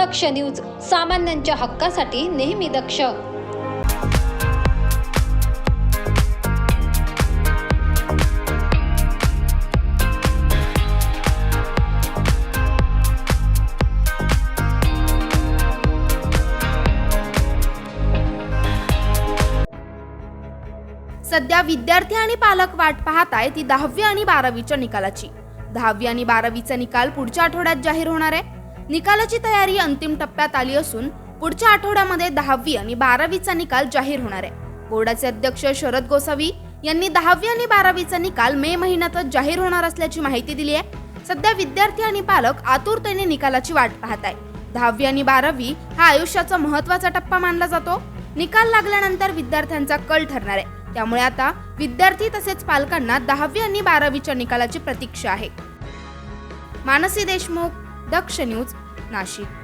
दक्ष news सामान्यांच्या हक्कासाठी नेहमी दक्ष. सध्या विद्यार्थी आणि पालक वाट पाहत आहे ती दहावी आणि बारावीच्या निकालाची. दहावी आणि बारावीचा निकाल पुढच्या आठवड्यात जाहीर होणार आहे. निकालाची तयारी अंतिम टप्प्यात आली असून पुढच्या आठवड्यामध्ये दहावी आणि बारावीचा निकाल जाहीर होणार आहे. बोर्डाचे अध्यक्ष शरद गोसावी यांनी दहावी आणि बारावीचा निकाल मे महिन्यातच जाहीर होणार असल्याची माहिती दिली आहे. सध्या विद्यार्थी आणि पालक आतुरतेने निकालाची वाट पाहत आहे दहावी आणि बारावी हा आयुष्याचा महत्त्वाचा टप्पा मानला जातो. निकाल लागल्यानंतर विद्यार्थ्यांचा कल ठरणार आहे. त्यामुळे आता विद्यार्थी तसेच पालकांना दहावी आणि बारावीच्या निकालाची प्रतीक्षा आहे. मानसी देशमुख दक्ष न्यूज नाशिक.